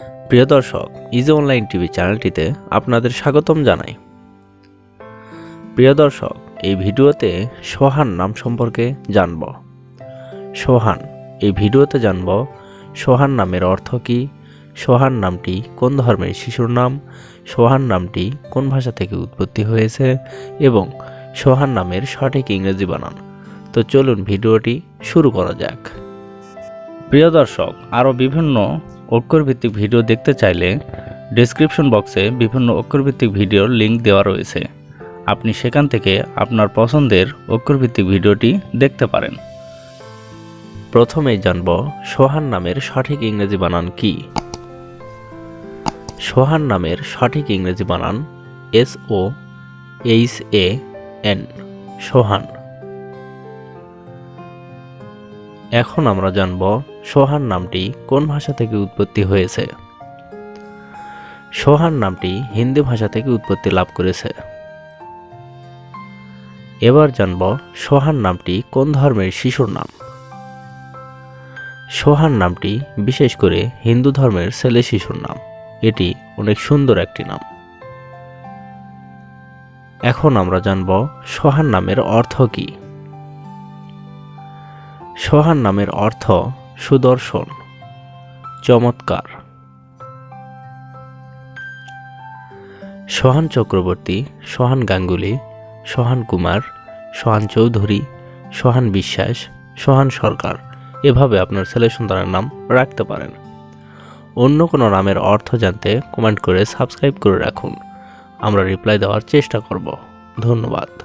প্রিয় দর্শক easy online TV চ্যানেলটিতে আপনাদের স্বাগতম জানাই। প্রিয় দর্শক, এই ভিডিওতে সোহান নাম সম্পর্কে জানব। সোহান, এই ভিডিওতে জানব সোহান নামের অর্থ কী, সোহান নামটি কোন ধর্মের শিশুর নাম, সোহান নামটি কোন ভাষা থেকে উৎপত্তি হয়েছে এবং সোহান নামের সঠিক ইংরেজি বানান। তো চলুন ভিডিওটি শুরু করা যাক। প্রিয় দর্শক, আরও বিভিন্ন অক্ষরভিত্তিক ভিডিও দেখতে চাইলে ডেসক্রিপশন বক্সে বিভিন্ন অক্ষরভিত্তিক ভিডিওর লিংক দেওয়া রয়েছে। আপনি সেখান থেকে আপনার পছন্দের অক্ষরভিত্তিক ভিডিওটি দেখতে পারেন। প্রথমেই জানব সোহান নামের সঠিক ইংরেজি বানান কি। সোহান নামের সঠিক ইংরেজি বানান S O H A N Sohan. এখন আমরা জানব সোহান নামটি কোন ভাষা থেকে উৎপত্তি হয়েছে? সোহান নামটি হিন্দি ভাষা থেকে উৎপত্তি লাভ করেছে। এবার জানব সোহান নামটি কোন ধর্মের শিশুর নাম। সোহান নামটি বিশেষ করে হিন্দু ধর্মের ছেলে শিশুর নাম। এটি অনেক সুন্দর একটি নাম। এখন আমরা জানব সোহান নামের অর্থ কী। সোহান নামের অর্থ সুদর্শন। চমৎকার। সোহান চক্রবর্তী, সোহান গাঙ্গুলি, সোহান কুমার, সোহান চৌধুরী, সোহান বিশ্বাস, সোহান সরকার এভাবে আপনার ছেলে সন্তানের নাম রাখতে পারেন। অন্য কোনো নামের অর্থ জানতে কমেন্ট করে সাবস্ক্রাইব করে রাখুন। আমরা রিপ্লাই দেওয়ার চেষ্টা করব। ধন্যবাদ।